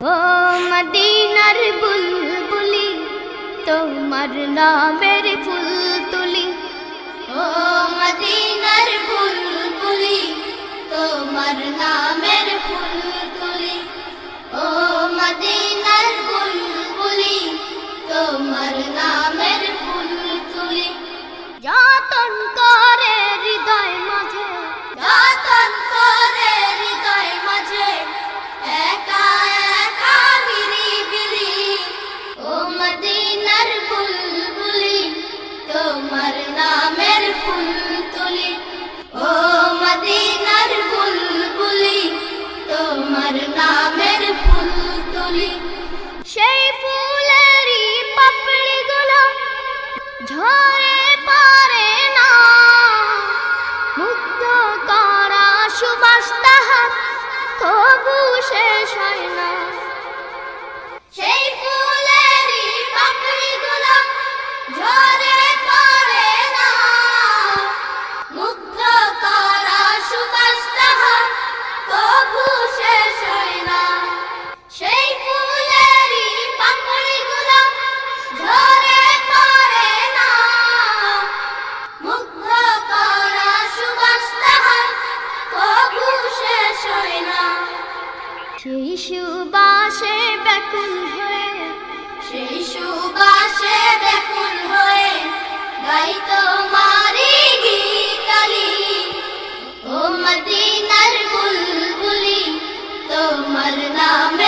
ও মদিনার বুলবুলি তোমার নামের ফুল সেই সুবাসে ব্যাকুল হয়ে সেই সুবাসে ব্যাকুল হয়ে গাই তোমারি গীতালি। ও মদিনার বুলবুলি, তোমার নামে